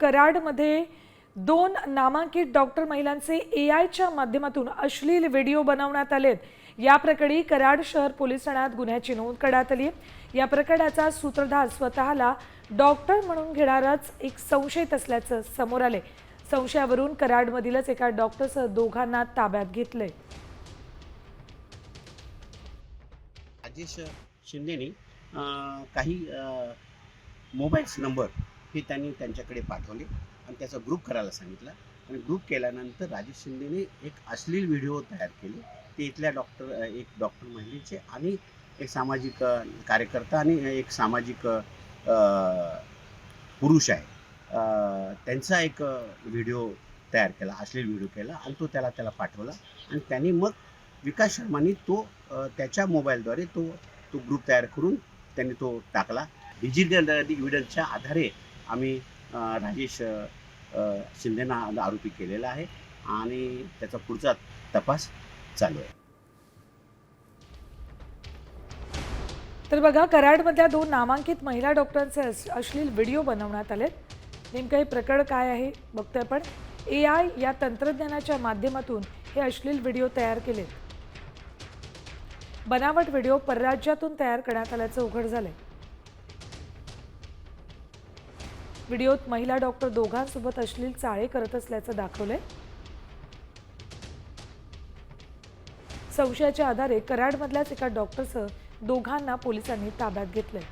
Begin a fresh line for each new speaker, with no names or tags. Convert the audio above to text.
कराडमध्ये दोन नामांकित डॉक्टर महिलांचे ए आयच्या माध्यमातून अश्लील व्हिडिओ बनवण्यात आलेत. या प्रकरणी कराड शहर पोलीस ठाण्यात गुन्ह्याची नोंद करण्यात आली या प्रकरणाचा सूत्रधार स्वतःला डॉक्टर म्हणून घेणाराच एक संशयित असल्याचं समोर आले संशयावरून कराडमधीलच एका डॉक्टरसह दोघांना ताब्यात घेतले
राजेश शिंदेने काही मोबाईल्स नंबर हे त्यांनी त्यांच्याकडे पाठवले आणि त्याचा ग्रुप करायला सांगितला. आणि ग्रुप केल्यानंतर राजेश शिंदेने एक अश्लील व्हिडिओ तयार केले. ते इथल्या डॉक्टर एक डॉक्टर महिलेचे आणि एक सामाजिक कार्यकर्ता आणि एक सामाजिक पुरुष आहे. त्यांचा एक व्हिडिओ तयार केला अश्लील व्हिडिओ केला आणि तो त्याला त्याला पाठवला. आणि त्यांनी मग विकास शर्मानी तो त्याच्या मोबाईलद्वारे तो तो ग्रुप तयार करून त्यांनी तो टाकला. डिजिटल एव्हिडन्सच्या आधारे आम्ही राजेश शिंदेना आरोपी केलेला आहे आणि त्याचा पुढचा तपास चालू आहे.
तर बघा कराडमधल्या दोन नामांकित महिला डॉक्टरांचे अश्लील व्हिडिओ बनवण्यात आले नेमकं हे प्रकरण काय आहे बघतोय आपण. ए आय या तंत्रज्ञानाच्या माध्यमातून हे अश्लील व्हिडिओ तयार केलेत. बनावट व्हिडिओ परराज्यातून तयार करण्यात आल्याचं उघड झालंय. व्हिडिओत महिला डॉक्टर दोघांसोबत अश्लील चाळे करत असल्याचं दाखवलंय. संशयाच्या आधारे कराडमधल्याच एका डॉक्टरसह दोघांना पोलिसांनी ताब्यात घेतलंय.